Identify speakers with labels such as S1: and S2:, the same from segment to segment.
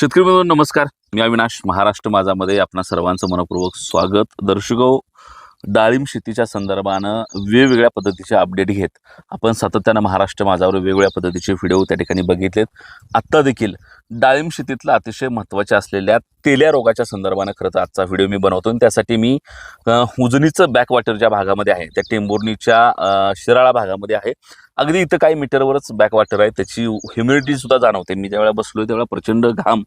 S1: शेतकरी बंधू नमस्कार. मी अविनाश महाराष्ट्र माझामध्ये आपणा सर्वांचं मनपूर्वक स्वागत. दर्शको डाळिंब शेतीच्या संदर्भानं वेगवेगळ्या पद्धतीचे अपडेट घेत. आपण सातत्यानं महाराष्ट्र माझावर वेगवेगळ्या पद्धतीचे व्हिडिओ त्या ठिकाणी बघितलेत. आत्ता देखील डाळिंब शेतीतला अतिशय महत्त्वाच्या असलेल्या तेल्या रोगाच्या संदर्भानं खरं तर आजचा व्हिडिओ मी बनवतो. आणि त्यासाठी मी अ, उजनीचं बॅकवॉटर ज्या भागामध्ये आहे त्या टेंभुर्णीच्या शिराळा भागामध्ये आहे. अगदी इथं काही मीटरवरच बॅकवॉटर आहे. त्याची ह्युमिडिटी सुद्धा जाणवते. मी ज्यावेळेला बसलोय त्यावेळेला प्रचंड घाम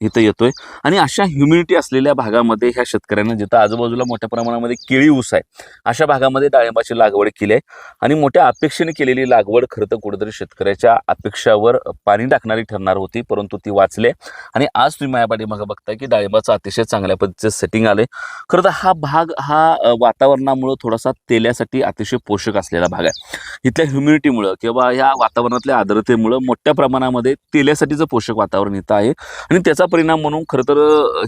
S1: इथं येतोय. आणि अशा ह्युमिडिटी असलेल्या भागामध्ये ह्या शेतकऱ्यांना जिथं आजूबाजूला मोठ्या प्रमाणामध्ये केळी ऊस आहे अशा भागामध्ये डाळिंबाची लागवड केली आहे. आणि मोठ्या अपेक्षेने केलेली लागवड खरं तर कुठेतरी शेतकऱ्याच्या अपेक्षावर पाणी टाकणारी ठरणार होती परंतु ती वाचले आणि आज तुम्ही माझ्या पाठीमागं बघताय की डाळिंबाचं अतिशय चांगल्या पद्धतीचं सेटिंग आलंय. खरं तर हा भाग हा वातावरणामुळं थोडासा तेल्यासाठी अतिशय पोषक असलेला भाग आहे. इथल्या ह्युमिडिटीमुळं किंवा ह्या वातावरणातल्या आर्द्रतेमुळं मोठ्या प्रमाणामध्ये तेल्यासाठीचं पोषक वातावरण इथं आहे. आणि त्याचा परिणाम म्हणून खरं तर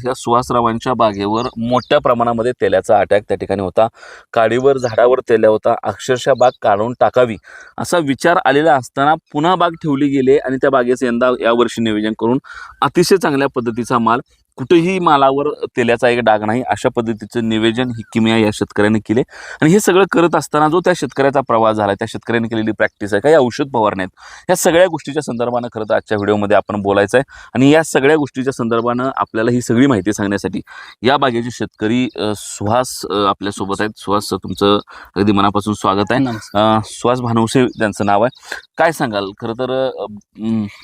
S1: ह्या सुहासरावांच्या बागेवर मोठ्या प्रमाणामध्ये तेल्याचा अटॅक त्या ठिकाणी होता. काडीवर झाडावर तेल्या होता. अक्षरशः बाग काढून टाकावी असा विचार आलेला असताना पुन्हा बाग ठेवली गेली आणि त्या बागेचं यंदा यावर्षी नियोजन करून अतिशय चांगल्या पद्धतीचा माल कुठेही मालावर तेल्याचा एक डाग नाही अशा पद्धतीचं निवेदन ही किमया या शेतकऱ्यांनी केले. आणि हे सगळं करत असताना जो त्या शेतकऱ्याचा प्रवास झाला त्या शेतकऱ्यांनी केलेली प्रॅक्टिस आहे काही औषध फवारण्या आहेत. या सगळ्या गोष्टीच्या संदर्भानं खरं तर आजच्या व्हिडिओमध्ये आपण बोलायचं आहे. आणि या सगळ्या गोष्टीच्या संदर्भानं आपल्याला ही सगळी माहिती सांगण्यासाठी या बागेचे शेतकरी सुहास आपल्यासोबत आहेत. सुहास तुमचं अगदी मनापासून स्वागत आहे. सुहास भानवसे त्यांचं नाव आहे. काय सांगाल? खरं तर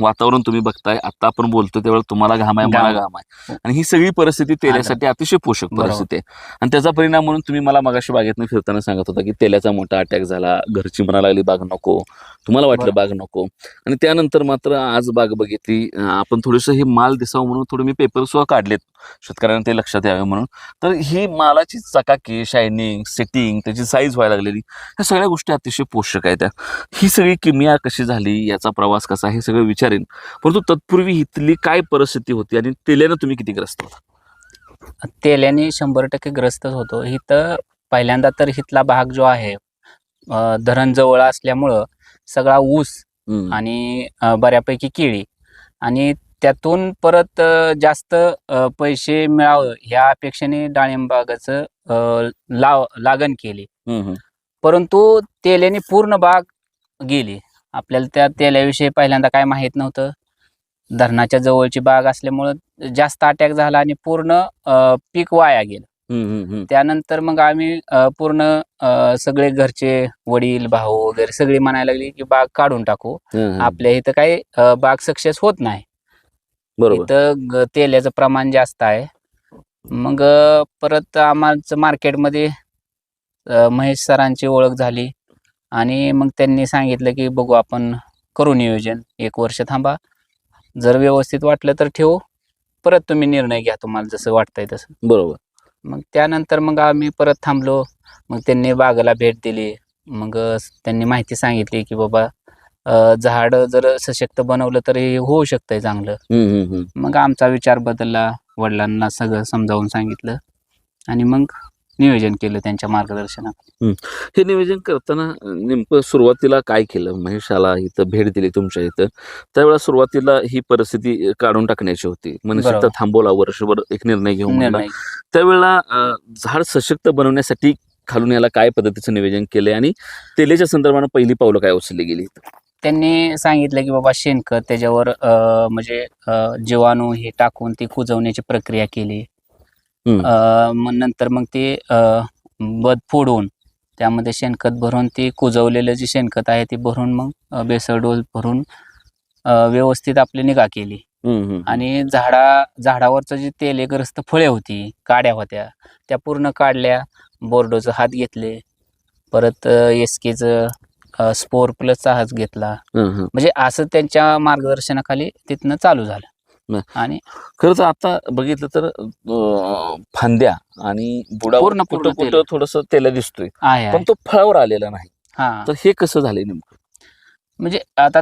S1: वातावरण तुम्ही बघताय. आता आपण बोलतो त्यावेळेला तुम्हाला घाम आहे मला.
S2: घाम
S1: आहे. आणि ही सगळी परिस्थिती तेल्यासाठी अतिशय पोषक. परिस्थिती आहे. आणि त्याचा परिणाम म्हणून तुम्ही मला मगाशी बागेतनं फिरताना सांगत होता की तेल्याचा मोठा अटॅक झाला घरची म्हणा लागली बाग नको. तुम्हाला वाटलं. बाग नको. आणि त्यानंतर मात्र आज बाग बघितली आपण थोडंसं हे माल दिसावं म्हणून थोडे मी पेपर सुद्धा काढलेत शेतकऱ्यांना ते लक्षात यावे म्हणून. तर ही मालाची चकाकी शायनिंग सेटिंग त्याची साईज व्हायला लागलेली ह्या सगळ्या गोष्टी अतिशय पोषक आहेत. त्या ही सगळी किमया कशी झाली याचा प्रवास कसा हे सगळं विचारेन. परंतु तत्पूर्वी इथली काय परिस्थिती होती आणि तेल्यानं तुम्ही किती ग्रस्त होता
S2: तेल्याने शंभर टक्के ग्रस्तच होतो. इथं पहिल्यांदा तर इथला भाग जो आहे धरण जवळ असल्यामुळं सगळा ऊस. आणि बऱ्यापैकी केळी आणि त्यातून परत जास्त पैसे मिळावं ह्या अपेक्षेने डाळिंबागाचं लाव लागण केली. परंतु तेल्याने पूर्ण बाग गेली. आपल्याला त्या तेल्याविषयी पहिल्यांदा काय माहीत नव्हतं. धरणाच्या जवळची बाग असल्यामुळं जास्त अटॅक झाला आणि पूर्ण पीक वाया गेलं. त्यानंतर मग आम्ही पूर्ण सगळे घरचे वडील भाऊ वगैरे सगळी म्हणायला लागली की बाग काढून टाकू. आपल्या इथं काही बाग सक्सेस होत नाही. इथं तेल्याचं प्रमाण जास्त आहे. मग परत आमचं मार्केटमध्ये महेश सरांची ओळख झाली आणि मग त्यांनी सांगितलं की बघू आपण करू नियोजन. एक वर्ष थांबा. जर व्यवस्थित वाटलं तर ठेवू. परत तुम्ही निर्णय घ्या तुम्हाला जसं वाटतंय तसं.
S1: बरोबर.
S2: मग त्यानंतर मग आम्ही परत थांबलो. मग त्यांनी बागेला भेट दिली. मग त्यांनी माहिती सांगितली की बाबा झाड जर सशक्त बनवलं तर हे होऊ शकतंय चांगलं. मग आमचा विचार बदलला. वडिलांना सगळं समजावून सांगितलं. आणि मग नियोजन केलं त्यांच्या मार्गदर्शनात.
S1: हे नियोजन करताना नेमकं सुरुवातीला काय केलं? महेशाला इथं भेट दिली तुमच्या इथं. त्यावेळेला सुरुवातीला ही परिस्थिती काढून टाकण्याची होती.
S2: बरोबर.
S1: थांबवला वर्षभर एक निर्णय घेऊन.
S2: निर्णय.
S1: त्यावेळेला अं, झाड सशक्त बनवण्यासाठी खालून याला काय पद्धतीचं नियोजन केलंय आणि तेलेच्या संदर्भानं पहिली पावलं काय उचलली गेली
S2: त्यांनी सांगितलं की बाबा शेणखत त्याच्यावर अं, म्हणजे अं, जीवाणू हे टाकून ती कुजवण्याची प्रक्रिया केली. मग नंतर मग ते बद फोडून त्यामध्ये शेणखत भरून ते कुजवलेलं जे शेणखत आहे ते भरून मग बेसळ डोस भरून व्यवस्थित आपली निगा केली. आणि झाडा झाडावरचं जे तेलेग्रस्त फळे होती काड्या होत्या त्या पूर्ण काढल्या बोर्डोचं हात घेतले परत एस केचं स्पोर प्लसचा हात घेतला. म्हणजे असं त्यांच्या मार्गदर्शनाखाली तिथनं चालू झालं. आणि
S1: खरं तर आता बघितलं तर फांद्या आणि बुडावर
S2: पूर्ण-
S1: कुठं कुठं थोडस तेला दिसतोय. पण. तो फळावर आलेला नाही.
S2: हा.
S1: तर हे कसं झालंय नेमकं?
S2: म्हणजे आता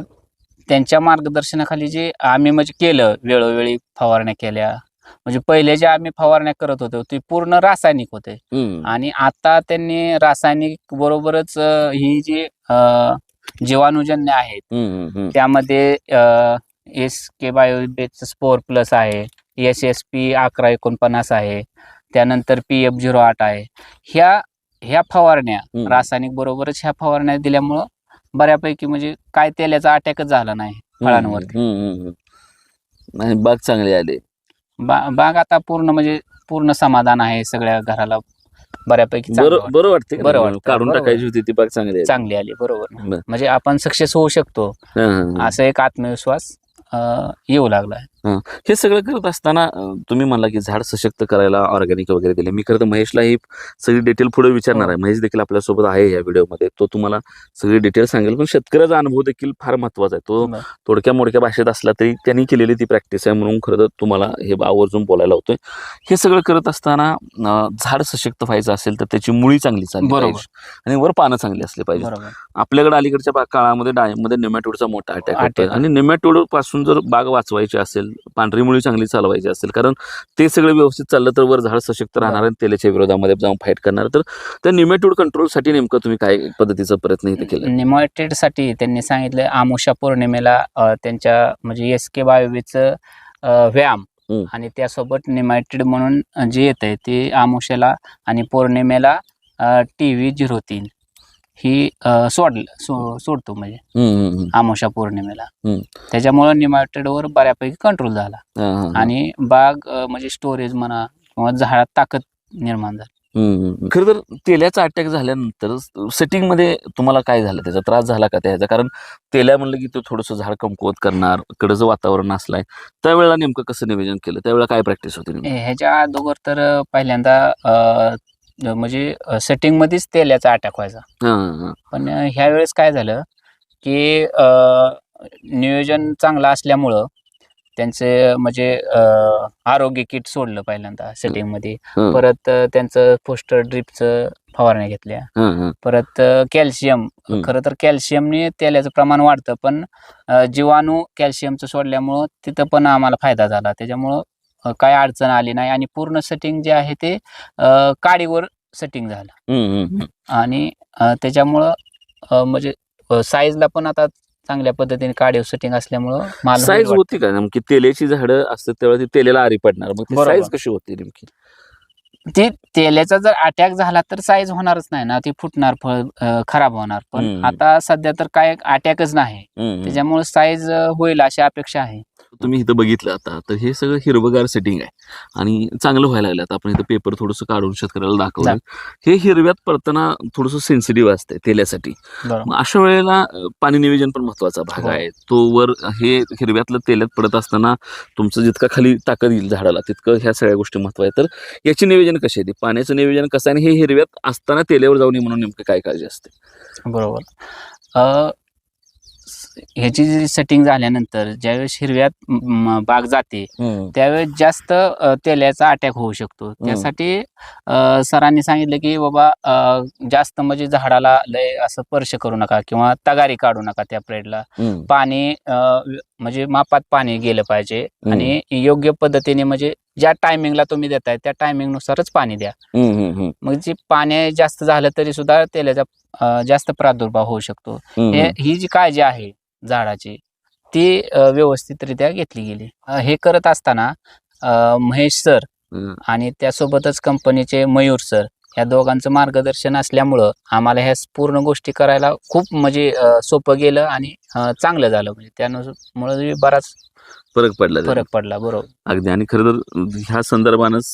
S2: त्यांच्या मार्गदर्शनाखाली जे आम्ही म्हणजे केलं वेळोवेळी फवारण्या केल्या. म्हणजे पहिले जे आम्ही फवारण्या करत होतो ते पूर्ण रासायनिक होते. आणि आता त्यांनी रासायनिक बरोबरच ही जी जीवाणूजन्य आहेत. त्यामध्ये एस के बायोबेच स्पोर प्लस आहे एस एस पी अकरा एकोणपन्नास आहे त्यानंतर पी एफ झिरो आठ आहे ह्या ह्या फवारण्या. रासायनिक बरोबरच ह्या फवारण्या दिल्यामुळं बऱ्यापैकी म्हणजे काय तेल्याचा अटॅकच झाला नाही फळांवरती
S1: बाग चांगली आली
S2: बा बाग आता पूर्ण म्हणजे पूर्ण समाधान आहे सगळ्या घराला बऱ्यापैकी चांगलं
S1: बरं
S2: वाटतं.
S1: बरं वाटते का
S2: बरं
S1: नाही?
S2: वाटतं,
S1: काढून
S2: बरोबर.
S1: टाकायची होती ती बाग चांगली आली
S2: चांगली आली बरोबर. म्हणजे आपण सक्सेस होऊ शकतो. असं एक आत्मविश्वास येऊ लागला
S1: हे. सगळं करत असताना तुम्ही म्हणला की झाड सशक्त करायला ऑर्गॅनिक वगैरे दिले. मी खरं तर महेशला ही सगळी डिटेल पुढे विचारणार. आहे. महेश देखील आपल्यासोबत आहे या व्हिडिओमध्ये तो तुम्हाला सगळी डिटेल सांगेल. पण शेतकऱ्याचा अनुभव देखील फार महत्त्वाचा आहे. तो थोडक्या मोडक्या भाषेत असला तरी त्यांनी केलेली ती प्रॅक्टिस आहे. म्हणून खरं तर तुम्हाला हे आवर्जून बोलायला होतोय. हे सगळं करत असताना झाड सशक्त व्हायचं असेल तर त्याची मुळी चांगली चालली. पाहिजे. आणि वर पानं चांगली असली पाहिजे आपल्याकडे अलीकडच्या काळामध्ये डाळिंबमध्ये नेमॅटोडचा मोठा अटॅक. आणि नेमॅटोडपासून जर बाग वाचवायची असेल पांढरी मुळी चांगली चालवायची असेल. कारण ते सगळं व्यवस्थित चाललं तर वर झाड सशक्त राहणार आणि तेलाच्या विरोधामध्ये जाऊन फाईट करणार. तर त्या निमेटोड कंट्रोलसाठी नेमकं तुम्ही काय पद्धतीचा प्रयत्न इथे केला?
S2: निमॉटेडसाठी त्यांनी सांगितलं आमुषा पौर्णिमेला त्यांच्या म्हणजे एस के बायोवेचं व्यायाम. आणि त्यासोबत निमॅटेड म्हणून जे येत आहे ते आमुषाला आणि पौर्णिमेला टी व्ही झिरो तीन. ही अं, सोड सो सोडतो म्हणजे
S1: हम्म.
S2: आमुषा पौर्णिमेला
S1: हम्म.
S2: त्याच्यामुळं निमॅटेडवर बऱ्यापैकी कंट्रोल झाला
S1: हा, हा, हा.
S2: आणि बाग अं, म्हणजे स्टोरेज म्हणा किंवा झाडात ताकद निर्माण झाली
S1: हम्म, हम्म, हम्म. खरं तर तेल्याचा अटॅक झाल्यानंतर सेटिंगमध्ये तुम्हाला काय झालं त्याचा त्रास झाला का त्याचा कारण तेल्या म्हणलं की तो थोडंसं झाड कमकुवत करणार कडचं वातावरण असलाय त्यावेळेला नेमकं कसं नियोजन केलं त्यावेळेला काय प्रॅक्टिस होती नेमकी?
S2: ह्याच्या अगोदर तर पहिल्यांदा अं, म्हणजे सेटिंग मध्येच तेलाचा अटॅक व्हायचा. पण ह्या वेळेस काय झालं की नियोजन चांगलं असल्यामुळं त्यांचे म्हणजे आरोग्य किट सोडलं पहिल्यांदा
S1: सेटिंगमध्ये.
S2: परत त्यांचं पोस्टर ड्रिपचं फवारण्या घेतल्या. परत कॅल्शियम. खरं तर कॅल्शियमने तेलाचं प्रमाण वाढतं पण जीवाणू कॅल्शियमचं सोडल्यामुळं तिथं पण आम्हाला फायदा झाला त्याच्यामुळं काय अडचण आली नाही आणि पूर्ण सेटिंग जे आहे ते काडीवर सेटिंग झालं. आणि त्याच्यामुळं म्हणजे साईजला पण आता चांगल्या पद्धतीने काडीवर सेटिंग असल्यामुळं माल
S1: साईज होती का नेमकी तेल्याची झाडं असतात त्यावेळेला ती तेलेला आरी पडणार मग. साईज कशी होती नेमकी.
S2: ती तेलाचा जर अटॅक झाला तर साईज होणारच नाही ना ती फुटणार फळ खराब होणार पण. आता सध्या तर काय अटॅकच नाही. त्याच्यामुळे साईज होईल अशी अपेक्षा आहे
S1: तुम्ही इथं बघितलं आता तर हे सगळं हिरवगार सेटिंग आहे. आणि चांगलं व्हायला लागलं. आता आपण इथं पेपर थोडंसं काढून शेतकऱ्याला दाखवलं. हे हिरव्यात पडताना थोडंसं सेन्सिटिव्ह असते तेल्यासाठी मग अशा वेळेला पाणी नियोजन पण महत्त्वाचा भाग
S2: हो.
S1: आहे. तो वर हे हिरव्यातलं तेल्यात पडत असताना तुमचं जितका खाली ताकद येईल झाडाला तितकं ह्या सगळ्या गोष्टी महत्त्व आहे तर याची नियोजन कशी आहे ती? पाण्याचं नियोजन कसं आहे? आणि हे हिरव्यात असताना तेल्यावर जाऊ नये म्हणून नेमकं काय काळजी असते?
S2: बरोबर. ह्याची जी सेटिंग झाल्यानंतर ज्यावेळेस हिरव्यात बाग जाते त्यावेळेस जास्त अ, तेलाचा अटॅक होऊ शकतो. त्यासाठी सरांनी सांगितलं की बाबा जास्त म्हणजे झाडाला लय असं स्पर्श करू नका किंवा तगारी काढू नका त्या प्रेडला
S1: हम्म,
S2: पाणी म्हणजे मापात पाणी गेलं पाहिजे आणि योग्य पद्धतीने म्हणजे ज्या टायमिंगला तुम्ही देताय त्या टायमिंगनुसारच पाणी द्या. मग जे पाणी जास्त झालं तरी सुद्धा तेलाचा जास्त प्रादुर्भाव होऊ शकतो. हे ही जी काळजी आहे झाडाची ती व्यवस्थितरित्या घेतली गेली हे करत असताना महेश सर. आणि त्यासोबतच कंपनीचे मयूर सर या दोघांचं मार्गदर्शन असल्यामुळं आम्हाला ह्या पूर्ण गोष्टी करायला खूप म्हणजे सोपं गेलं आणि चांगलं झालं म्हणजे त्यामुळे बराच
S1: फरक पडला.
S2: फरक पडला बरोबर.
S1: अगदी. आणि खरं तर ह्या संदर्भानंच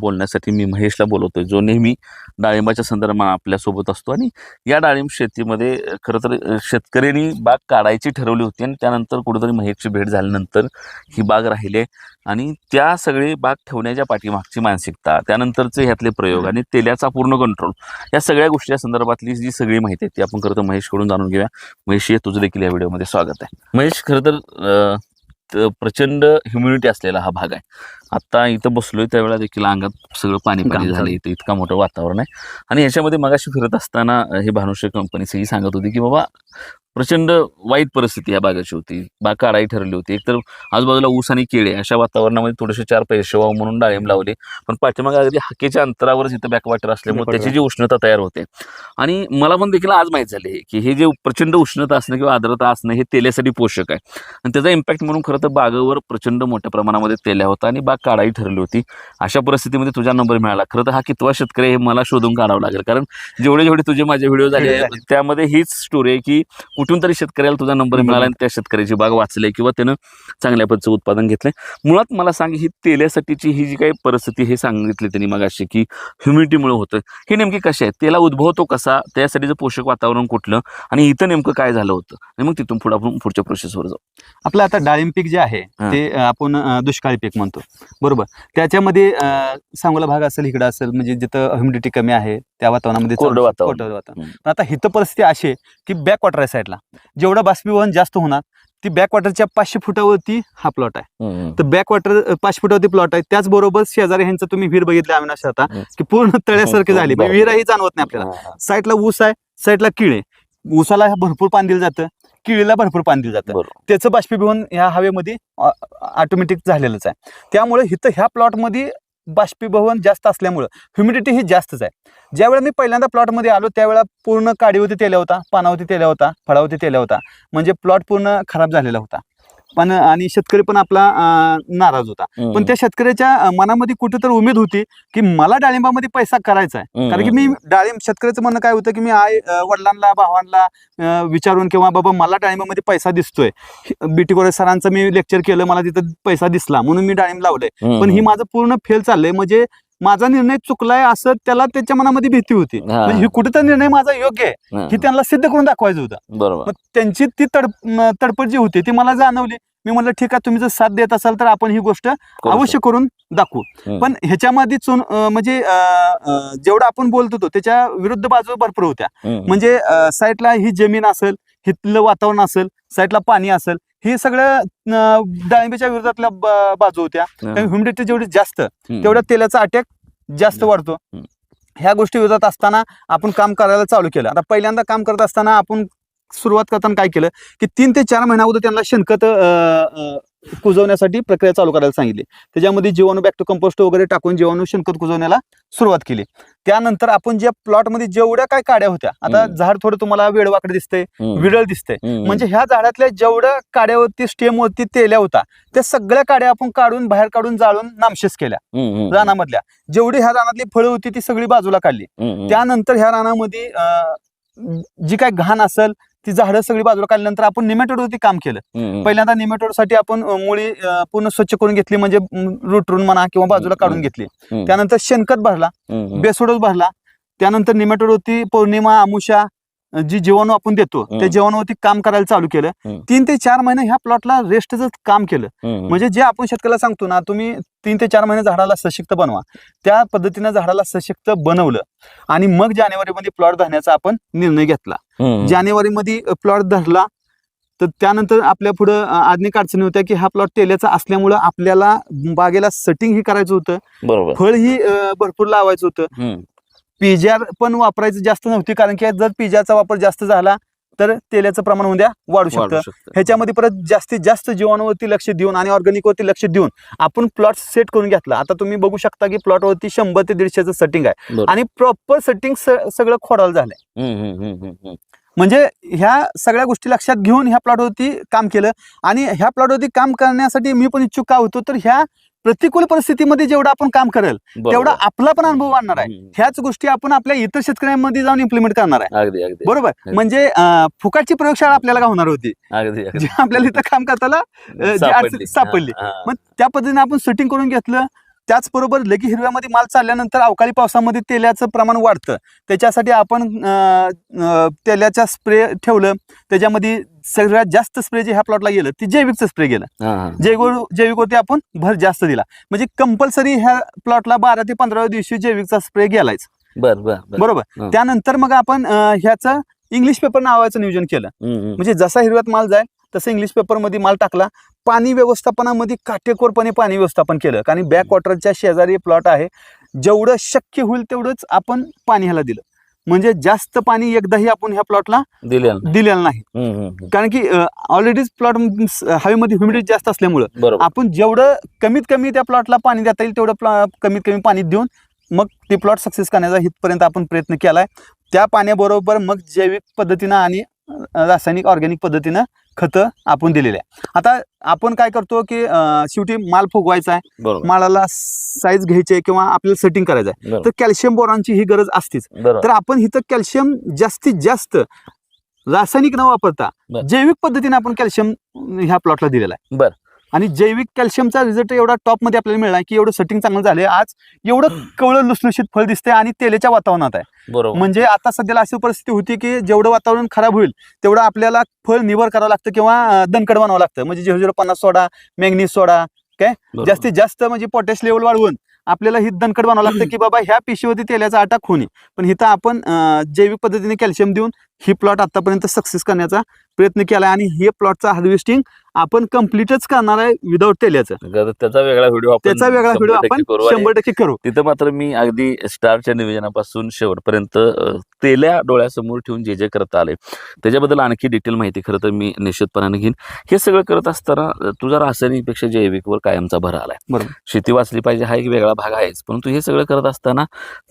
S1: बोलण्यासाठी मी महेशला बोलवतोय जो नेहमी डाळिंबाच्या संदर्भात आपल्यासोबत असतो. आणि या डाळिंब शेतीमध्ये खरं तर शेतकऱ्यांनी बाग काढायची ठरवली होती आणि त्यानंतर कुठेतरी महेशची भेट झाल्यानंतर ही बाग राहिली आहे. आणि त्या सगळी बाग ठेवण्याच्या पाठीमागची मानसिकता त्यानंतरचे ह्यातले प्रयोग आणि तेल्याचा पूर्ण कंट्रोल या सगळ्या गोष्टी संदर्भातली जी सगळी माहिती आहे ती आपण खरं तर महेशकडून जाणून घेऊया. महेश तुझं देखील या व्हिडिओमध्ये स्वागत आहे. महेश खरं तर प्रचंड ह्युम्युनिटी असलेला हा भाग आहे. आता इथं बसलोय त्यावेळेला देखील अंगात सगळं पाणी पाणी झालं. इथं इतका मोठं वातावरण आहे. आणि ह्याच्यामध्ये मगाशी फिरत असताना हे भानुश्री कंपनीचंही सांगत होती की बाबा प्रचंड वाईट परिस्थिती या बागाची होती. बाग काढाई ठरली होती. एकतर आजूबाजूला ऊस आणि केळे अशा वातावरणामध्ये थोडेसे चार पैसे व्हावं म्हणून डाळिंब लावले. पण पाठीमागे अगदी हाकेच्या अंतरावरच इथं बॅकवॉटर असल्यामुळे. त्याची जी उष्णता तयार होते. आणि मला पण देखील आज माहीत झाले की हे जे प्रचंड उष्णता असणं किंवा आर्द्रता असणं हे तेल्यासाठी पोषक आहे. आणि त्याचा इम्पॅक्ट म्हणून खरं तर बागावर प्रचंड मोठ्या प्रमाणामध्ये तेल्या होता. आणि बाग काढाही ठरली होती. अशा परिस्थितीमध्ये तुझा नंबर मिळाला. खरं तर हा कितवा शेतकरी हे मला शोधून काढावं लागेल. कारण जेवढे जेवढे तुझे माझे व्हिडिओ झाले. त्यामध्ये हीच स्टोरी आहे की कुठून तरी शेतकऱ्याला तुझा नंबर मिळाला आणि त्या शेतकऱ्याची बाग वाचली किंवा त्यानं चांगल्या पद्धतीचं उत्पादन घेतलंय. मुळात मला सांग ही तेल्यासाठीची ही जी काही परिस्थिती हे सांगितली त्यांनी मगाशी की ह्युमिडिटीमुळे होतं हे नेमकी कशी आहे? तेला उद्भवतो कसा? त्यासाठीचं पोषक वातावरण कुठलं? आणि इथं नेमकं काय झालं होतं? आणि मग तिथून पुढे आपण पुढच्या प्रोसेसवर जाऊ.
S3: आपलं आता डाळिंब पीक जे आहे. ते आपण दुष्काळी पीक म्हणतो. बरोबर. त्याच्यामध्ये सांगोला भाग असेल इकडं असेल म्हणजे जिथं ह्युमिडिटी कमी आहे त्या वातावरणामध्ये
S1: कोरडं वातावरण.
S3: कोरडं वातावरण.
S1: हम्म.
S3: पण आता हिथं परिस्थिती अशी आहे की बॅक वॉटर आहे साईडला. जेवढं बाष्पीभवन जास्त होणार ती बॅक वॉटरच्या पाचशे फुटावरती हा प्लॉट आहे. तर बॅक वॉटर पाचशे फुटावरती प्लॉट आहे. त्याचबरोबर शेजारी ह्यांचं तुम्ही विहीर बघितले अविनाश आता. की पूर्ण तळ्यासारखी झाली. विहीरही जाणवत नाही आपल्याला. साईडला ऊस आहे साईडला किळे ऊसाला भरपूर पाणी दिलं जातं. किळीला भरपूर पाणी दिलं जातं.
S1: बरोबर.
S3: त्याचं बाष्पीभवन ह्या हवेमध्ये ऑटोमॅटिक झालेलंच आहे. त्यामुळे इथं ह्या प्लॉटमध्ये बाष्पीभवन जास्त असल्यामुळं ह्युमिडिटी ही जास्तच आहे. ज्यावेळेला मी पहिल्यांदा प्लॉटमध्ये आलो त्यावेळेला पूर्ण काडीवरती तेल्या होता पानावरती तेल्या होता फळावरती तेल्या होता. म्हणजे प्लॉट पूर्ण खराब झालेला होता. पण आणि शेतकरी पण आपला अं, नाराज होता. पण त्या शेतकऱ्याच्या मनामध्ये कुठेतरी उमेद होती की मला डाळिंबामध्ये पैसा करायचा आहे. कारण की मी डाळिंब शेतकऱ्याचं म्हणणं काय होतं की मी आई अं, वडिलांना भावांना अं, विचारून किंवा बाबा मला डाळिंबामध्ये पैसा दिसतोय. बीटी कोरे सरांचं मी लेक्चर केलं मला तिथं पैसा दिसला म्हणून मी डाळिंब लावलंय. पण ही माझं पूर्ण फेल चाललंय. म्हणजे माझा निर्णय चुकलाय असं त्याला त्याच्या मनामध्ये भीती होती. म्हणजे ही कुठेतरी निर्णय माझा योग्य आहे. हे. त्यांना सिद्ध करून दाखवायचं होतं.
S1: बरोबर.
S3: मग त्यांची ती तड म, तडपड जी होती ती मला जाणवली. मी म्हणलं ठीक आहे तुम्ही जर साथ देत असाल तर आपण ही गोष्ट
S1: करू
S3: अवश्य करून दाखवू.
S1: हम्म.
S3: पण ह्याच्यामध्ये चुन अं, म्हणजे अं, अं, जेवढं आपण बोलत होतो त्याच्या विरुद्ध बाजू भरपूर होत्या.
S1: हम्म.
S3: म्हणजे अं, साईडला ही जमीन असेल हिथलं वातावरण असेल साईडला पाणी असेल हे सगळं अं, डाळिंबीच्या विरोधातल्या बाजू होत्या. ह्युमिडिटी जेवढी जास्त. तेवढ्या तेलाचा अटॅक जास्त. वाढतो. ह्या गोष्टी विरोधात असताना आपण काम करायला चालू केलं आता पहिल्यांदा काम करत असताना आपण सुरुवात करताना काय केलं की तीन ते चार महिना अगोदर त्यांना शेणखत कुजवण्यासाठी प्रक्रिया चालू करायला सांगितली त्याच्यामध्ये जीवाणू बॅक्टो कंपोस्ट वगैरे टाकून जीवाणू शेणखत कुजवण्याला सुरुवात केली त्यानंतर आपण ज्या प्लॉटमध्ये जेवढ्या काय काड्या होत्या आता. झाड थोडं तुम्हाला वेडवाकडे
S1: हम्म.
S3: विरळ दिसतंय
S1: हम्म.
S3: म्हणजे ह्या झाडातल्या जेवढ्या काड्यावरती स्टेमवरती तेल्या होता त्या सगळ्या काड्या आपण काढून बाहेर काढून जाळून नामशेष केल्या. रानामधल्या जेवढी ह्या रानातली फळं होती ती सगळी बाजूला काढली. त्यानंतर ह्या रानामध्ये जी काय घाण असेल ती झाडं सगळी बाजूला काढल्यानंतर आपण निमेटोडवरती काम केलं. पहिल्यांदा निमेटोडसाठी आपण मुळी पूर्ण स्वच्छ करून घेतली म्हणजे रुटरून म्हणा किंवा बाजूला काढून. घेतली. त्यानंतर शेणखत भरला. बेसोडोस भरला त्यानंतर निमेटोडवरती पौर्णिमा अमुषा जी जीवाणू आपण देतो त्या. जीवाणूवरती काम करायला चालू केलं. तीन ते चार महिने ह्या प्लॉटला रेस्टच काम केलं. म्हणजे जे आपण शेतकऱ्याला सांगतो ना तुम्ही तीन ते चार महिने झाडाला सशक्त बनवा त्या पद्धतीने झाडाला सशक्त बनवलं आणि मग जानेवारीमध्ये प्लॉट धरण्याचा आपण निर्णय घेतला. जानेवारीमध्ये प्लॉट धरला तर त्यानंतर आपल्या पुढं आधुनिक अडचणी होत्या की हा प्लॉट तेल्याचा असल्यामुळं आपल्याला बागेला सेटिंग ही करायचं होतं फळ ही भरपूर लावायचं होतं. पिजार पण वापरायचं जास्त नव्हती कारण की जर पिजाचा वापर जास्त झाला तर तेलाचं प्रमाण उद्या वाढू शकतं. ह्याच्यामध्ये परत जास्तीत जास्त जीवाणूवरती लक्ष देऊन आणि ऑर्गॅनिक वरती लक्ष देऊन आपण प्लॉट सेट करून घेतला आता तुम्ही बघू शकता की प्लॉटवरती शंभर ते दीडशेचं सेटिंग आहे. आणि प्रॉपर सेटिंग सगळं खोडाल झालंय. म्हणजे ह्या सगळ्या गोष्टी लक्षात घेऊन ह्या प्लॉटवरती काम केलं आणि ह्या प्लॉटवरती काम करण्यासाठी मी पण इच्छुक का होतो तर ह्या प्रतिकूल परिस्थितीमध्ये जेवढं आपण काम करेल. तेवढा आपला पण अनुभव वाढणार आहे. ह्याच गोष्टी आपण आपल्या इतर शेतकऱ्यांमध्ये जाऊन इम्प्लिमेंट करणार आहे. बरोबर. म्हणजे फुकाटची प्रयोगशाळा आपल्याला का होणार होती? आपल्याला इथं काम करताना सापडली. मग त्या पद्धतीने आपण सेटिंग करून घेतलं. त्याचबरोबर लगी हिरव्यामध्ये माल चालल्यानंतर अवकाळी पावसामध्ये तेलाचं प्रमाण वाढतं त्याच्यासाठी आपण अं, अं, तेलाचा स्प्रे ठेवलं त्याच्यामध्ये सगळ्यात जास्त स्प्रे जे ह्या प्लॉटला गेलं ते जैविकचं स्प्रे गेलं. जैविक जैविकवरती आपण भर जास्त दिला म्हणजे कंपल्सरी ह्या प्लॉटला बारा ते पंधराव्या दिवशी जैविकचा स्प्रे गेलायच
S1: बर बर बर.
S3: बरोबर. त्यानंतर मग आपण ह्याचं इंग्लिश पेपर नावाचं नियोजन केलं. म्हणजे जसा हिरव्यात माल जाईल तसं इंग्लिश पेपरमध्ये माल टाकला पाणी व्यवस्थापनामध्ये काटेकोरपणे पाणी व्यवस्थापन केलं. कारण बॅक वॉटरच्या शेजारी प्लॉट आहे. जेवढं शक्य होईल तेवढंच आपण पाणी ह्याला दिलं. म्हणजे जास्त पाणी एकदाही आपण ह्या प्लॉटला
S1: दिलेलं
S3: दिलेलं नाही. कारण की ऑलरेडीच प्लॉट हवेमध्ये ह्युमिडिटी जास्त असल्यामुळं आपण जेवढं कमीत कमी त्या प्लॉटला पाणी देता येईल तेवढं कमीत कमी पाणी देऊन मग ते प्लॉट सक्सेस करण्याचा इथपर्यंत आपण प्रयत्न केला आहे त्या पाण्याबरोबर मग जैविक पद्धतीनं आणि रासायनिक ऑर्गॅनिक पद्धतीनं खतं आपण दिलेले आहे. आता आपण काय करतो की शेवटी माल फुगवायचा आहे. मालाला साईज घ्यायची आहे किंवा आपल्याला सेटिंग करायचं आहे. तर कॅल्शियम बोरॉनची ही गरज असतीच. तर आपण इथं कॅल्शियम जास्तीत जास्त रासायनिक न वापरता. जैविक पद्धतीने आपण कॅल्शियम ह्या प्लॉटला दिलेला आहे.
S1: बर.
S3: आणि जैविक कॅल्शियमचा रिझल्ट एवढा टॉपमध्ये आपल्याला मिळाला की एवढं सेटिंग चांगलं झालंय. आज एवढं कवळं लुसलुशीत फळ दिसतंय आणि तेलेच्या वातावरणात आहे.
S1: बरोबर.
S3: म्हणजे आता सध्याला अशी परिस्थिती होती की जेवढं वातावरण खराब होईल तेवढं आपल्याला फळ निवर करावं लागतं किंवा अं, दणकट बनावं लागतं. म्हणजे झिरो झिरो पन्नास सोडा मॅग्नीज सोडा
S1: बरोबर.
S3: जास्तीत जास्त म्हणजे पोटॅश लेवल वाढवून आपल्याला ही दणकट बनावं लागतं की बाबा ह्या पिशवीवरती तेलाचा आटा खोनी पण इथं आपण जैविक पद्धतीने कॅल्शियम देऊन ही प्लॉट आतापर्यंत सक्सेस करण्याचा प्रयत्न केला आणि हे प्लॉटचा हार्वेस्टिंग आपण कम्प्लीटच करणार आहे विदाऊट तेल्याचं
S1: तर त्याचा वेगळा व्हिडिओ
S3: त्याचा वेगळा व्हिडिओ आपण शंभर टक्के करू.
S1: तिथं मात्र मी अगदी स्टारच्या नियोजनापासून शेवटपर्यंत तेल्या डोळ्यासमोर ठेवून जे जे करता आले त्याच्याबद्दल आणखी डिटेल माहिती खरं तर मी निश्चितपणाने घेईन. हे सगळं करत असताना तुझा रासायनिकपेक्षा जैविकवर कायमचा भर आलाय.
S3: बरोबर.
S1: शेती वाचली पाहिजे हा एक वेगळा भाग आहेच परंतु हे सगळं करत असताना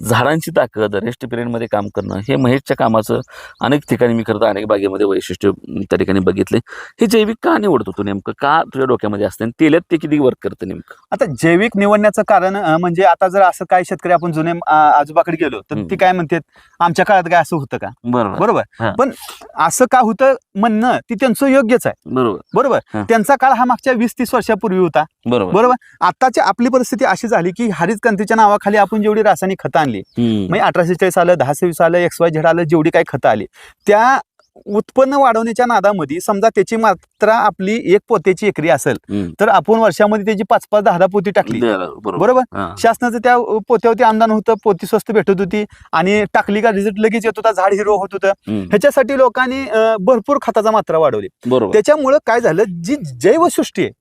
S1: झाडांची ताकद रेस्ट पिरियडमध्ये काम करणं हे महेशच्या कामाचं अनेक ठिकाणी मी करतो अनेक बागेमध्ये वैशिष्ट्य त्या ठिकाणी बघितले. हे जैविक का निवडतो? तू नेमकं का तुझ्या डोक्यामध्ये असतं आणि तेल्यात ते किती वर्क करतं नेमकं?
S3: आता जैविक निवडण्याचं कारण अं, म्हणजे आता जर असं काही शेतकरी आपण जुने आजोबाकडे गेलो तर
S1: हम्म.
S3: ती काय म्हणतात आमच्या काळात काय असं होतं का?
S1: बरोबर. हा.
S3: बरोबर पण असं का होतं म्हणणं ती त्यांचं योग्यच आहे.
S1: बरोबर.
S3: बरोबर. त्यांचा काळ हा मागच्या वीस तीस वर्षापूर्वी होता.
S1: बरोबर.
S3: बरोबर. आताची आपली परिस्थिती अशी झाली की हरित क्रांतीच्या नावाखाली आपण जेवढी रासायनिक खतं आणली
S1: हम्म.
S3: म्हणजे अठराशे चाळीस आलं दहा सव्वीस आलं एक्स वाय झेड आलं जेवढी काही खतं आली त्या उत्पन्न वाढवण्याच्या नादामध्ये समजा त्याची मात्रा आपली एक पोत्याची एकरी असेल
S1: हम्म.
S3: तर आपण वर्षामध्ये त्याची पाच पाच दहा दहा पोती टाकली
S1: बरोबर
S3: बरोबर
S1: हा.
S3: शासनाचं त्या पोत्यावरती अनुदान होतं पोती स्वस्त भेटत होती आणि टाकली का रिझल्ट लगेच येत होता झाड हिरो होत होतं
S1: हम्म.
S3: ह्याच्यासाठी लोकांनी अं, भरपूर खताचा मात्रा वाढवली
S1: बरोबर
S3: त्याच्यामुळं काय झालं जी जैवसृष्टी आहे.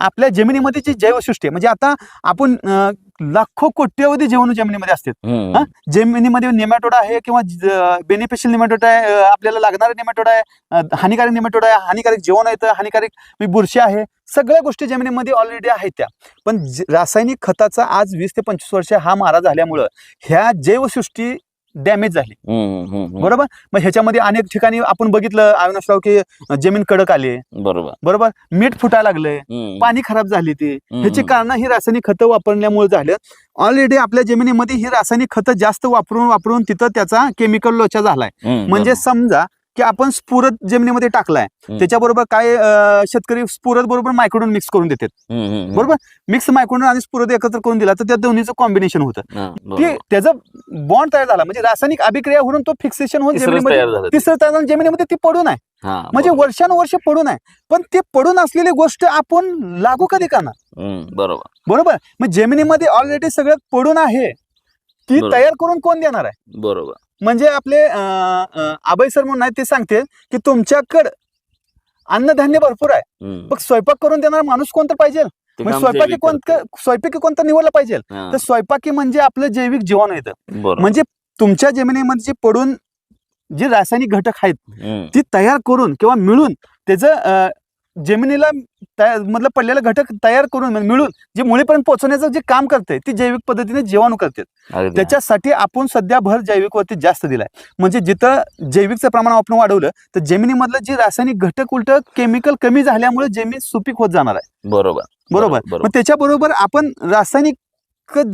S3: आपल्या जमिनीमध्ये जी जैवसृष्टी म्हणजे आता आपण लाखो कोट्यवधी जीवन जमिनीमध्ये असतात. हा? जमिनीमध्ये नेमॅटोड आहे किंवा बेनिफिशियल नेमॅटोड आहे आपल्याला लागणारं नेमॅटोड आहे हानिकारक नेमॅटोड आहे हानिकारक जेवण येतं हानिकारक बुरशी आहे सगळ्या गोष्टी जमिनीमध्ये ऑलरेडी आहेत त्या पण रासायनिक खताचा आज वीस ते पंचवीस वर्ष हा मारा झाल्यामुळं ह्या जैवसृष्टी डॅमेज झाली. बरोबर? मग ह्याच्यामध्ये अनेक ठिकाणी आपण बघितलं अविनाशराव की जमीन कडक आली.
S1: बरोबर.
S3: बरोबर? मीठ फुटायला लागलंय. पाणी खराब झाली ती. ह्याची कारण ही रासायनिक खतं वापरल्यामुळे झालं. ऑलरेडी आपल्या जमिनीमध्ये ही रासायनिक खतं जास्त वापरून वापरून तिथं त्याचा केमिकल लोचा झालाय. म्हणजे. समजा की आपण स्फुरत जमिनीमध्ये टाकलाय. त्याच्याबरोबर काय शेतकरी स्फुरत बरोबर मायक्रोडून मिक्स करून देतात. बरोबर? मिक्स मायक्रोडून आणि स्फुरत एकत्र करून दिला तर त्या दोन्हीचं कॉम्बिनेशन होतं. ते
S1: बरोबर.
S3: त्याचं बॉन्ड तयार झाला. म्हणजे रासायनिक अभिक्रिया होऊन तो फिक्सेशन होऊन जमिनीमध्ये. तिसरं तयार झालं. जमिनीमध्ये ती पडून आहे म्हणजे. वर्षानुवर्ष पडून आहे पण ते पडून असलेली गोष्ट आपण लागू कधी करणार?
S1: बरोबर.
S3: बरोबर? मग जमिनीमध्ये ऑलरेडी सगळं पडून आहे. ती. तयार करून कोण देणार आहे?
S1: बरोबर.
S3: म्हणजे आपले अं, अं, आबाई सर म्हणून ते सांगते की तुमच्याकडं अन्नधान्य भरपूर आहे. मग स्वयंपाक करून देणारा माणूस कोणता पाहिजे? स्वयंपाकी कोणतं. स्वयंपाकी कोणता निवडला पाहिजे? तर स्वयंपाकी म्हणजे आपलं जैविक जीवन येतं म्हणजे तुमच्या जमिनीमध्ये जे पडून जे रासायनिक घटक आहेत ती तयार करून किंवा मिळून त्याचं जमिनीला मधलं पडलेलं घटक तयार करून म्हणजे मिळून जे मुळीपर्यंत पोहोचवण्याचं जे काम करते ती जैविक पद्धतीने जीवाणू करते. त्याच्यासाठी आपण सध्या भर जैविकवरती जास्त दिलाय. म्हणजे जिथं जैविकचं प्रमाण आपण वाढवलं तर जमिनीमधलं जे रासायनिक घटक उलट केमिकल कमी झाल्यामुळे जमीन सुपीक होत जाणार आहे.
S1: बरोबर.
S3: बरोबर. मग त्याच्याबरोबर आपण रासायनिक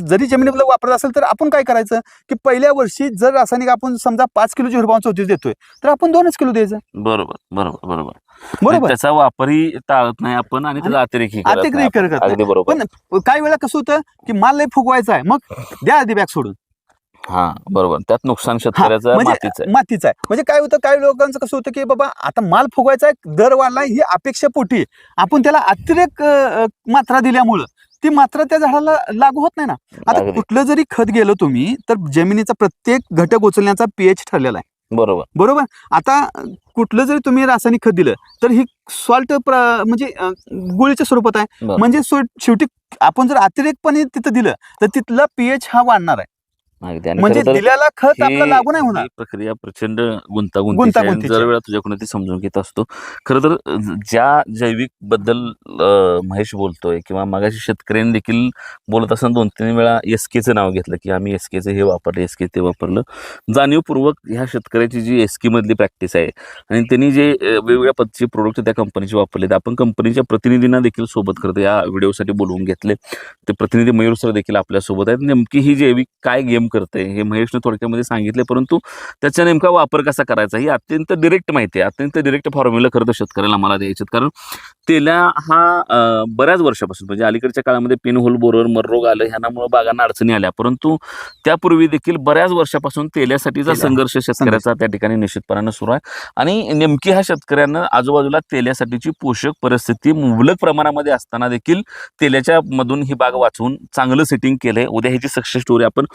S3: जरी जमिनीमध्ये वापरत असेल तर आपण काय करायचं? की पहिल्या वर्षी जर रासायनिक आपण समजा पाच किलो हिरबावन चौतीस देतोय तर आपण दोनच किलो द्यायचं.
S1: बरोबर बरोबर बरोबर.
S3: बरोबर.
S1: त्याचा वापरही टाळत नाही आपण आणि त्याचा
S3: अतिरेक
S1: आपण.
S3: करत पण काही वेळा कसं होतं की माल लय फुगवायचा आहे मग द्या आधी बॅग सोडून.
S1: हा बरोबर. त्यात नुकसान शेतकऱ्याचं
S3: म्हणजे
S1: मातीचं आहे.
S3: मातीचा आहे. म्हणजे काय होतं काही लोकांचं कसं होतं की बाबा आता माल फुगवायचा आहे दर वाढला ही अपेक्षा पोटी. आपण त्याला अतिरेक मात्रा दिल्यामुळं. ती मात्रा त्या झाडाला लागू होत नाही ना. आता. कुठलं जरी खत गेलं तुम्ही तर जमिनीचा प्रत्येक घटक उचलण्याचा पीएच ठरलेला आहे.
S1: बरोबर.
S3: बरोबर? आता कुठलं जरी तुम्ही रासायनिक खत दिलं तर ही सॉल्ट म्हणजे गोळीच्या स्वरूपात आहे. म्हणजे शेवटी आपण जर अतिरेकपणे तिथं दिलं तर तिथला पीएच हा वाढणार आहे.
S1: अगदी आणि
S3: म्हणजे
S1: खरं तर
S3: दिल्याला खत आपलं
S1: ही-
S3: लागू नाही होणार.
S1: ही प्रक्रिया प्रचंड गुंतागुंतीची आहे.
S3: गुंतागुंतीची.
S1: वेळा तुझ्याकडून ती समजून घेत असतो. खरं तर अ, ज्या जैविकबद्दल अ, महेश बोलतोय किंवा मगाशी शेतकऱ्यांनी देखील बोलत असताना दोन तीन वेळा एस केचं नाव घेतलं की आम्ही एस केचं हे वापरलं एस के ते वापरलं. जाणीवपूर्वक ह्या शेतकऱ्याची जी एस के मधली प्रॅक्टिस आहे आणि त्यांनी जे अ, वेगवेगळ्या पद्धतीचे प्रोडक्ट त्या कंपनीचे वापरले आपण कंपनीच्या प्रतिनिधींना देखील सोबत करतो या व्हिडिओसाठी बोलवून घेतले. ते प्रतिनिधी मयूर सर देखील आपल्यासोबत आहेत. नेमकी ही जैविक काय गेम करते हे महेशने थोडक्यामध्ये सांगितले परंतु त्याचा नेमका वापर कसा करायचा ही अत्यंत डिरेक्ट माहिती आहे अत्यंत डिरेक्ट फॉर्म्युला खरं तर शेतकऱ्याला मला द्यायचे. कारण तेल्या हा बऱ्याच वर्षापासून म्हणजे अलीकडच्या काळामध्ये पिन होल बोरवर मररोग आलं ह्यामुळे बागांना अडचणी आल्या परंतु त्यापूर्वी देखील बऱ्याच वर्षापासून तेल्यासाठीचा
S3: तेल्या.
S1: संघर्ष शेतकऱ्याचा त्या ठिकाणी निश्चितपणानं सुरू आहे आणि नेमकी ह्या शेतकऱ्यानं आजूबाजूला तेल्यासाठीची पोषक परिस्थिती मुबलक प्रमाणामध्ये असताना देखील तेल्याच्या मधून ही बाग वाचवून चांगलं सेटिंग केलंय उद्या ह्याची सक्सेस स्टोरी आपण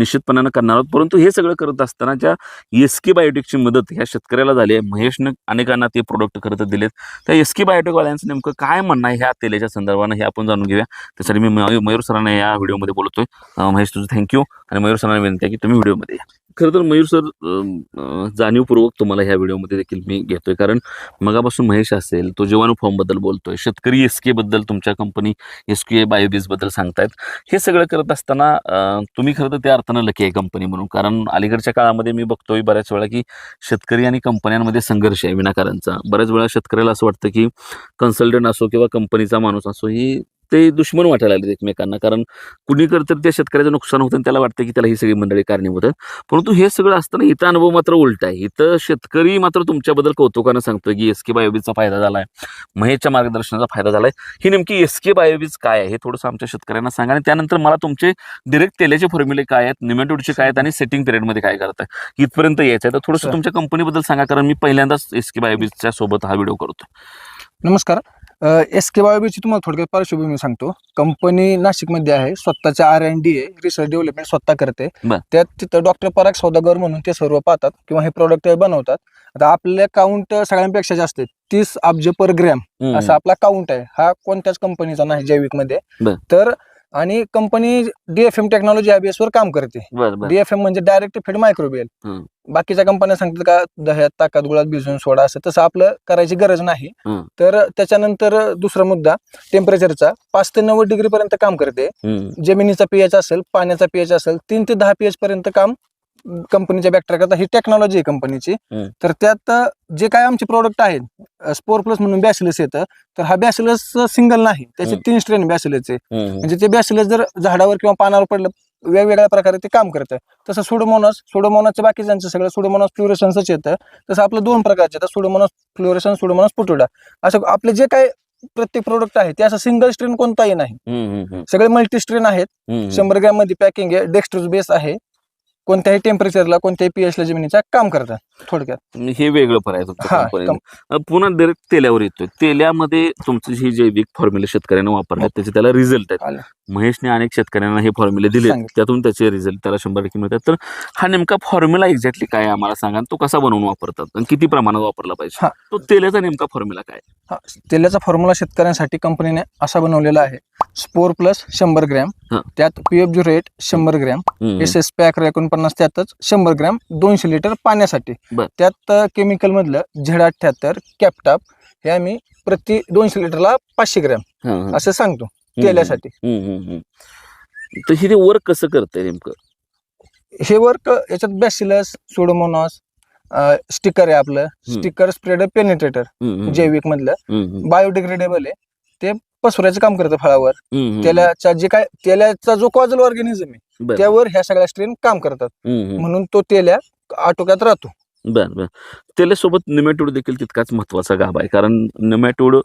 S1: निश्चितपणानं करणार आहोत. परंतु हे सगळं करत असताना ज्या एसके बायोटेकची मदत ह्या शेतकऱ्याला झाली आहे. महेशनं अनेकांना ते प्रोडक्ट करत दिलेत. त्या एसके बायोटेकवाल्यांचं नेमकं काय म्हणणं आहे ह्या तेलाच्या संदर्भानं हे आपण जाणून घेऊया. त्यासाठी मी मयूर सरांना या व्हिडिओमध्ये बोलतोय. महेश तुझं थँक्यू आणि मयूर सरांना विनंती आहे की तुम्ही व्हिडिओमध्ये या. खरं तर मयूर सर जाणीवपूर्वक तुम्हाला ह्या व्हिडिओमध्ये देखील मी घेतोय. कारण मगापासून महेश असेल तो जीवाणू फॉर्मबद्दल बोलतोय शेतकरी एसबद्दल तुमच्या कंपनी एस के बायोबीजबद्दल सांगतायत. हे सगळं करत असताना तुम्ही खरं तर त्या अर्थानं लकी आहे कंपनी म्हणून. कारण अलीकडच्या काळामध्ये मी बघतोय बऱ्याच वेळा की शेतकरी आणि कंपन्यांमध्ये संघर्ष आहे विनाकारांचा बऱ्याच वेळा शेतकऱ्याला असं वाटतं की कन्सल्टंट असो किंवा कंपनीचा माणूस असो ही ते दुश्मन वाटायला लागले एकमेकांना. कारण कुणी तर त्या शेतकऱ्याचं नुकसान होतं आणि त्याला वाटतं की त्याला ही सगळी मंडळी कारणीभूत आहेत. परंतु हे सगळं असताना इथं अनुभव मात्र उलट आहे. इथं शेतकरी मात्र तुमच्याबद्दल कौतुकानं सांगतो की एस के बायोबीजचा फायदा झाला आहे महेशच्या मार्गदर्शनाचा फायदा झाला आहे ही नेमकी एस के बायोबीज काय आहे हे थोडंसं आमच्या शेतकऱ्यांना सांगा आणि त्यानंतर मला तुमचे डिरेक्ट तेलाचे फॉर्म्युले काय आहेत निमेटोडचे काय आहेत आणि सेटिंग पिरियडमध्ये काय करताय? इथपर्यंत यायचं आहे तर थोडंसं. तुमच्या कंपनीबद्दल सांगा कारण मी पहिल्यांदाच एस के बायोबीजच्या सोबत हा व्हिडिओ करतो
S4: नमस्कार. एस के बायोबीची तुम्हाला थोडक्यात पार्श्वभूमी सांगतो. कंपनी नाशिकमध्ये आहे स्वतःच्या आर एन डी ए रिसर्च डेव्हलपमेंट स्वतः करते. त्यात तिथं डॉक्टर पराग सौदागर म्हणून ते सर्व पाहतात किंवा हे प्रोडक्ट बनवतात. आता आपल्या काउंट सगळ्यांपेक्षा जास्त आहे तीस अब्ज पर ग्रॅम असा आपला काउंट आहे. हा कोणत्याच कंपनीचा नाही
S1: जैविकमध्ये.
S4: तर आणि कंपनी डीएफएम टेक्नॉलॉजी या बेसवर काम करते. डीएफएम म्हणजे डायरेक्ट फीड मायक्रोबियल
S1: हम्म.
S4: बाकीच्या कंपन्या सांगतात का दह्यात ताकात गुळात भिजवून सोडा असं. तसं आपलं करायची गरज नाही. तर त्याच्यानंतर दुसरा मुद्दा टेम्परेचरचा पाच ते नव्वद डिग्री पर्यंत काम करते. जमिनीचा पीएच असेल पाण्याचा पीएच असेल तीन ते दहा पीएच पर्यंत काम कंपनीच्या बॅक्टेरिया करता ही टेक्नॉलॉजी आहे कंपनीची. तर त्यात जे काय आमचे प्रोडक्ट आहेत स्पोर प्लस म्हणून बॅसिलस येतं तर हा बॅसिलस सिंगल नाही त्याचे. तीन स्ट्रेन बॅसिलसचे. म्हणजे ते बॅसिलस जर झाडावर किंवा पानावर पडलं वेगवेगळ्या प्रकारे ते काम करतं तसं सुडोमोनस सुडोमोनसचं बाकीच्यांचं सगळं सुडोमोनस फ्लोरेसन्सच येतं तसं आपलं दोन प्रकारचे येतात सुडोमोनस फ्लोरेसन सुडोमोनस पुटोडा असं आपले जे काय प्रत्येक प्रोडक्ट आहे ते असं सिंगल स्ट्रेन कोणताही नाही. सगळे मल्टी स्ट्रेन आहेत. शंभर ग्रॅममध्ये पॅकिंग आहे डेक्स्ट्रोज बेस आहे कोणत्याही टेम्परेचरला कोणत्याही पीएच ला जमिनीचा काम करतात थोडक्यात.
S1: हे वेगळं पण आहे
S4: हा,
S1: पुन्हा डायरेक्ट तेल्यावर येतोय. तेल्यामध्ये तुमची ही जैविक फॉर्म्युले शेतकऱ्यांना वापरले त्याचे त्याला रिझल्ट आहेत. महेशने अनेक शेतकऱ्यांना हे फॉर्म्युले दिले
S4: सांगितलं.
S1: त्यातून त्याचे रिझल्ट त्याला शंभर टक्के मिळतात. तर हा नेमका फॉर्म्युला एक्झॅक्टली काय आहे आम्हाला सांगा. आणि तो कसा बनवून वापरतात आणि किती प्रमाणात वापरला पाहिजे?
S4: हा.
S1: तो तेलाचा नेमका फॉर्म्युला काय
S4: हा, तेलाचा फॉर्म्युला शेतकऱ्यांसाठी कंपनीने असा बनवलेला आहे. स्पोर प्लस शंभर ग्रॅम
S1: हा.
S4: त्यात पीएफ रेट शंभर ग्रॅम
S1: हम्म.
S4: एस एस पॅक एकोणपन्नास त्यातच शंभर ग्रॅम दोनशे लिटर पाण्यासाठी
S1: बर.
S4: त्यात केमिकल मधलं झेड अठ्ठ्याहत्तर कॅपटाप हे आम्ही प्रति दोनशे लिटरला पाचशे ग्रॅम
S1: हा, हा.
S4: असं सांगतो
S1: हम्म.
S4: तेलासाठी
S1: हम्म, हम्म, हम्म. तर हे वर्क कसं करतंय नेमकं
S4: हे वर्क याच्यात बॅसिलस सोडोमोनॉस स्टिकर आहे आपलं स्टिकर स्प्रेड पेनिट्रेटर
S1: हम्म, हम्म.
S4: जैविक मधलं
S1: हम्म, हम्म.
S4: बायोडिग्रेडेबल आहे ते पसरायचं काम करतं फळावर. तेलाचा जे काय तेलाचा जो कॉजल ऑर्गॅनिझम आहे. त्यावर ह्या सगळ्या स्ट्रेन काम करतात. म्हणून तो तेल्या आटोक्यात राहतो
S1: बर बर त्याच्यासोबत निमॅटोड देखील तितकाच महत्त्वाचा गाभ आहे कारण निमॅटोड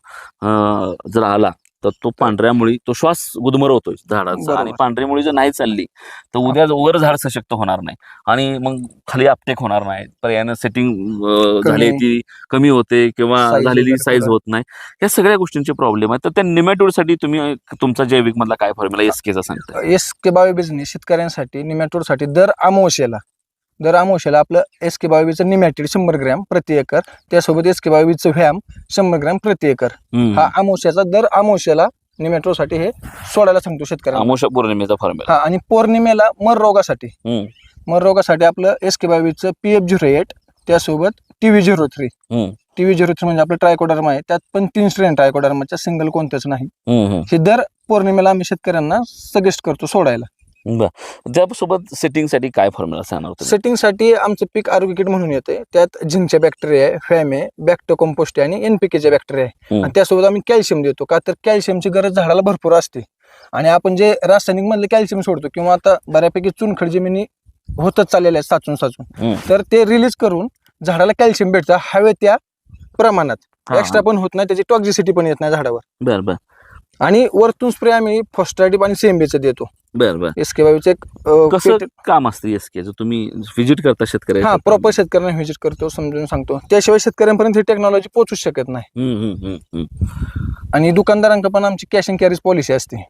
S1: जर आला तर तो पांढऱ्या मुळी तो श्वास गुदमरवतोय झाडाचा. आणि पांढरी मुळी जर नाही चालली तर उद्या वर झाड सशक्त होणार नाही. आणि मग खाली आपटेक होणार नाही. पर्यायानं सेटिंग झाली ती कमी होते किंवा झालेली साईज. होत नाही. या सगळ्या गोष्टींचे प्रॉब्लेम आहेत तर त्या निमॅटोडसाठी तुम्ही तुमचा जैविक मधला काय फॉर्म्युला एस केचा सांगता
S4: एस के बायो बिझनेस शेतकऱ्यांसाठी निमॅटोडसाठी दर अमावस्येला दर अमावश्याला आपलं एस के बावीचं निमॅटेड शंभर ग्रॅम प्रति एकर. त्यासोबत एस के बावीचं व्हॅम शंभर ग्रॅम प्रति एकर. हा अमावश्याचा दर अमावश्याला निमॅटोसाठी हे सोडायला सांगतो शेतकऱ्यांना.
S1: पौर्णिमेचा फॉर्म्युला
S4: हा आणि पौर्णिमेला मर रोगासाठी. मर रोगासाठी आपलं एस के बावीचं पी एफ झिरो एट त्यासोबत T V zero three. T V zero three म्हणजे आपलं ट्रायकोडर्मा आहे. त्यात पण तीन स्ट्रेन ट्रायकोडर्माच्या सिंगल कोणतंच नाही. हे दर पौर्णिमेला आम्ही शेतकऱ्यांना सजेस्ट करतो सोडायला.
S1: त्यासोबत सेटिंगसाठी काय फॉर्म्युला सांगणार होते
S4: सेटिंगसाठी आमचं पीक आरोग्य किट म्हणून येते. त्यात झिंकच्या बॅक्टेरिया आहे फॅम आहे बॅक्टो कंपोस्ट आहे आणि एनपीकेच्या बॅक्टेरिया आहे.
S1: हम्म.
S4: आणि त्यासोबत आम्ही कॅल्शियम देतो का तर कॅल्शियमची गरज झाडाला भरपूर असते. आणि आपण जे रासायनिक मधले कॅल्शियम सोडतो किंवा आता बऱ्यापैकी चुनखड जमिनी होतच चाललेल्या आहेत साचून साचून
S1: हम्म.
S4: तर ते रिलीज करून झाडाला कॅल्शियम भेटतं. हवे त्या प्रमाणात.
S1: हा,
S4: एक्स्ट्रा पण होत नाही त्याची टॉक्झिसिटी पण येत नाही झाडावर.
S1: बर बर.
S4: आणि वरतून स्प्रे आम्ही फॉस्टाटिप आणि सीएमबीचं देतो.
S1: बर बर.
S4: एस के बावीचं एक
S1: कसं काम असतं एस के तुम्ही व्हिजिट करता शेतकरी
S4: हा प्रॉपर शेतकऱ्यांना व्हिजिट करतो समजून सांगतो. त्याशिवाय शेतकऱ्यांपर्यंत ही टेक्नॉलॉजी पोहोचू शकत नाही. आणि दुकानदारांकडे पण आमची कॅश अँड कॅरीज पॉलिसी असते.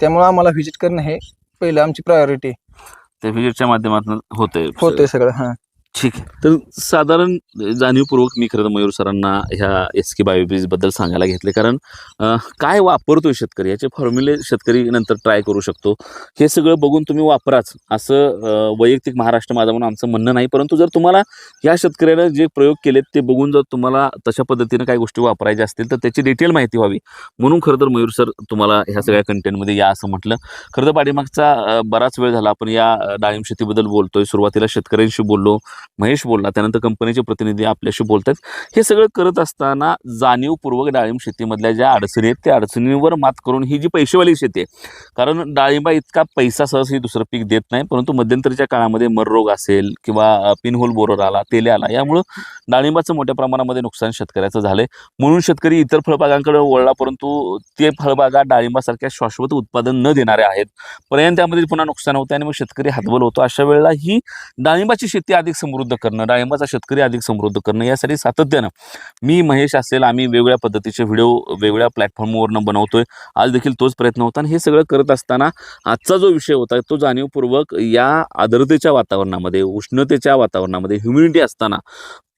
S4: त्यामुळे आम्हाला व्हिजिट करणं हे पहिलं आमची प्रायोरिटी
S1: त्या व्हिजिटच्या माध्यमातून होते
S4: होतंय सगळं हा.
S1: ठीक आहे. तर साधारण जाणीवपूर्वक मी खरं तर मयूर सरांना ह्या एस के बायोबीजबद्दल सांगायला घेतले. कारण काय वापरतोय शेतकरी? याचे फॉर्म्युले शेतकरी नंतर ट्राय करू शकतो. हे सगळं बघून तुम्ही वापराच. असं वैयक्तिक महाराष्ट्र माझा म्हणून आमचं म्हणणं नाही. परंतु जर तुम्हाला या शेतकऱ्यानं जे प्रयोग केलेत ते बघून जर तुम्हाला तशा पद्धतीनं काही गोष्टी वापरायच्या असतील तर त्याची डिटेल माहिती व्हावी. म्हणून खरं तर मयूर सर तुम्हाला ह्या सगळ्या कंटेंटमध्ये या असं म्हटलं. खरं तर पाठीमागचा बराच वेळ झाला. आपण या डाळिंब शेतीबद्दल बोलतोय. सुरुवातीला शेतकऱ्यांशी बोललो. महेश बोलला. त्यानंतर कंपनीचे प्रतिनिधी आपल्याशी बोलतात हे सगळं करत असताना जाणीवपूर्वक डाळिंब शेतीमधल्या ज्या अडचणी आहेत त्या अडचणींवर मात करून ही जी पैसेवाली शेती आहे कारण डाळिंबा इतका पैसा सहजही दुसरं पीक देत नाही परंतु मध्यंतरीच्या काळामध्ये मर रोग असेल किंवा पिनहोल बोरर आला तेले आला यामुळं डाळिंबाचं मोठ्या प्रमाणामध्ये नुकसान शेतकऱ्याचं झालंय. म्हणून शेतकरी इतर फळबागांकडे वळला परंतु ते फळबागा डाळिंबासारख्या शाश्वत उत्पादन न देणारे आहेत. पर्यंत त्यामध्ये पुन्हा नुकसान होतं आणि मग शेतकरी हातबल होतो. अशा वेळेला ही डाळिंबाची शेती अधिक समृद्ध करणं डाळिंबाचा शेतकरी अधिक समृद्ध करणं यासाठी सातत्यानं मी महेश असेल आम्ही वेगवेगळ्या पद्धतीचे व्हिडिओ वेगवेगळ्या प्लॅटफॉर्मवरनं बनवतोय. आज देखील तोच प्रयत्न होता आणि हे सगळं करत असताना आजचा जो विषय होता तो जाणीवपूर्वक या आर्द्रतेच्या वातावरणामध्ये उष्णतेच्या वातावरणामध्ये ह्युमिडिटी असताना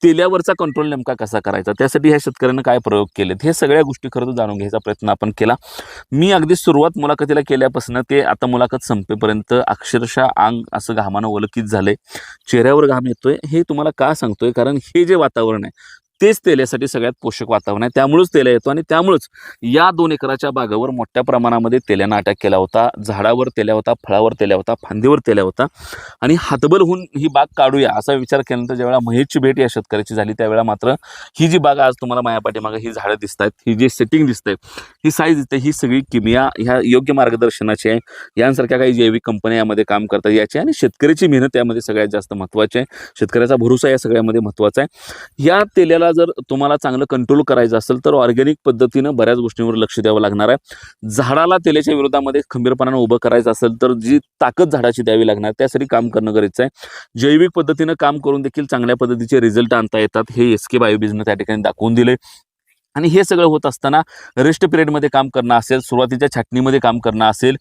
S1: तेल्यावरचा कंट्रोल नेमका कसा करायचा? त्यासाठी ह्या शेतकऱ्यांनी काय प्रयोग केलेत? हे सगळ्या गोष्टी खरं तर जाणून घ्यायचा प्रयत्न आपण केला. मी अगदी सुरुवात मुलाखतीला केल्यापासून ते आता मुलाखत संपेपर्यंत अक्षरशः अंग असं घामानं ओलकीत झालंय. चेहऱ्यावर घाम येतोय. हे तुम्हाला का सांगतोय? कारण हे जे वातावरण आहे तेच तेल्यासाठी सगळ्यात पोषक वातावरण आहे. त्यामुळेच तेला येतो आणि त्यामुळेच या दोन एकराच्या बागावर मोठ्या प्रमाणामध्ये तेल्यानं अटॅक केला होता. झाडावर तेल्या होता फळावर तेल्या होता फांदीवर तेल्या होता. आणि हातबल होऊन ही बाग काढूया असा विचार केल्यानंतर ज्यावेळेला महेशची भेट या शेतकऱ्याची झाली त्यावेळेला मात्र ही जी बाग आज तुम्हाला माया पाठीमागं ही झाडं दिसत आहेत ही जी सेटिंग दिसतंय ही साईज दिसते ही सगळी किमिया ह्या योग्य मार्गदर्शनाची आहे. यांसारख्या काही जैविक कंपन्या यामध्ये काम करतात याची आणि शेतकऱ्याची मेहनत यामध्ये सगळ्यात जास्त महत्त्वाची आहे. शेतकऱ्याचा भरोसा या सगळ्यामध्ये महत्त्वाचा आहे. या तेल्याला जर तुम्हाला चांगलं कंट्रोल करायचं असेल तर ऑर्गॅनिक पद्धतीनं बऱ्याच गोष्टींवर लक्ष द्यावं लागणार आहे. झाडाला तेलाच्या विरोधामध्ये खंबीरपणानं उभं करायचं असेल तर जी ताकद झाडाची द्यावी लागणार त्यासाठी काम करणं गरजेचं आहे. जैविक पद्धतीनं काम करून देखील चांगल्या पद्धतीचे रिझल्ट आणता येतात. हे एस के बायोबिजनं त्या ठिकाणी दाखवून दिले आणि हे सगळं होत असताना रेस्ट पिरियडमध्ये काम करणं असेल सुरुवातीच्या छाटणीमध्ये काम करणं असेल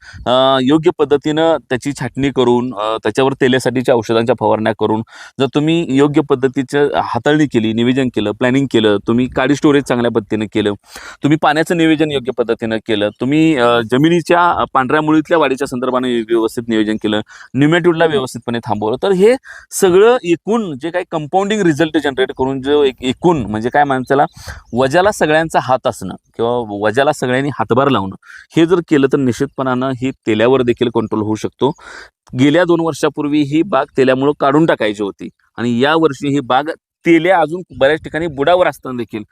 S1: योग्य पद्धतीनं त्याची छाटणी करून त्याच्यावर तेलासाठीच्या औषधांच्या फवारण्या करून जर तुम्ही योग्य पद्धतीचं हाताळणी केली निवेदन केलं प्लॅनिंग केलं तुम्ही काडी स्टोरेज चांगल्या पद्धतीनं केलं तुम्ही पाण्याचं नियोजन योग्य पद्धतीनं केलं तुम्ही जमिनीच्या पांढऱ्या मुळीतल्या वाढीच्या संदर्भाने व्यवस्थित नियोजन केलं न्युमॅट्यूडला व्यवस्थितपणे थांबवलं तर हे सगळं एकूण जे काही कंपाऊंडिंग रिझल्ट जनरेट करून जो एक एकूण म्हणजे काय माणसाला वजाला सगळ्यांचा हात असणं किंवा वजाला सगळ्यांनी हातभार लावणं हे जर केलं तर निश्चितपणानं ही तेल्यावर देखील कंट्रोल होऊ शकतो. गेल्या दोन वर्षापूर्वी ही बाग तेल्यामुळं काढून टाकायची होती आणि या वर्षी ही बाग तेल्या अजून बऱ्याच ठिकाणी बुडावर असताना देखील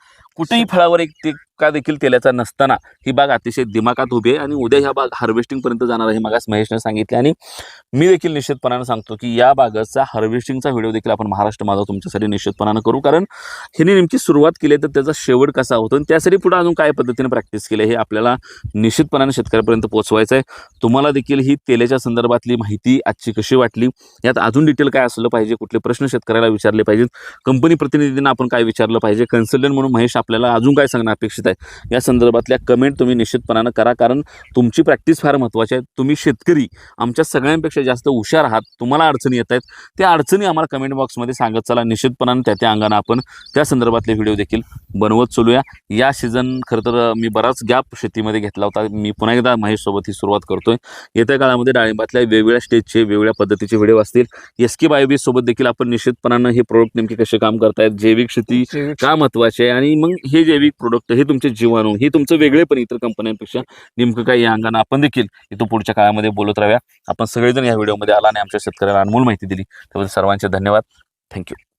S1: कुठेही फळावर एक ते का देखील तेलाचा नसताना ही बाग अतिशय दिमागात उभी आहे आणि उद्या ह्या बाग हार्वेस्टिंगपर्यंत जाणार आहे मागास महेशने सांगितले. आणि मी देखील निश्चितपणानं सांगतो की या बागाचा हार्वेस्टिंगचा व्हिडिओ देखील आपण महाराष्ट्र माझा तुमच्यासाठी निश्चितपणानं करू. कारण ह्याने नेमकी सुरुवात केली तर त्याचा शेवट कसा होतो आणि त्यासाठी पुढे अजून काय पद्धतीने प्रॅक्टिस केली हे आपल्याला निश्चितपणाने शेतकऱ्यापर्यंत पोहोचवायचं आहे. तुम्हाला देखील ही तेलाच्या संदर्भातली माहिती आजची कशी वाटली? यात अजून डिटेल काय असलं पाहिजे? कुठले प्रश्न शेतकऱ्याला विचारले पाहिजेत? कंपनी प्रतिनिधींना आपण काय विचारलं पाहिजे? कन्सल्टंट म्हणून महेश आपल्या आपल्याला अजून काय सांगणं अपेक्षित आहे? या संदर्भातल्या कमेंट तुम्ही निश्चितपणानं करा. कारण तुमची प्रॅक्टिस फार महत्त्वाची आहे. तुम्ही शेतकरी आमच्या सगळ्यांपेक्षा जास्त हुशार आहात. तुम्हाला अडचणी येत आहेत. त्या अडचणी आम्हाला कमेंट बॉक्समध्ये सांगत चला. निश्चितपणानं त्या त्या अंगानं आपण त्या संदर्भातले व्हिडिओ देखील बनवत चलूया. या सीझन खरं तर मी बराच गॅप शेतीमध्ये घेतला होता. मी पुन्हा एकदा महेशसोबत ही सुरुवात करतोय. येत्या काळामध्ये डाळिंबातल्या वेगवेगळ्या स्टेजचे वेगवेगळ्या पद्धतीचे व्हिडिओ असतील. एस के बायोबीज सोबत देखील आपण निश्चितपणानं हे प्रोडक्ट नेमके कसे काम करतायत? जैविक शेती का महत्त्वाचे आहे? आणि मग हे जैविक प्रोडक्ट हे तुमचे जीवाणू हे तुमचं वेगळे पण इतर कंपन्यांपेक्षा नेमकं काही या अंगानं आपण देखील इथं पुढच्या काळामध्ये बोलत राहूया. आपण सगळेजण या व्हिडिओमध्ये आला आणि आमच्या शेतकऱ्याला अनमोल माहिती दिली. त्याबद्दल सर्वांचे धन्यवाद. थँक्यू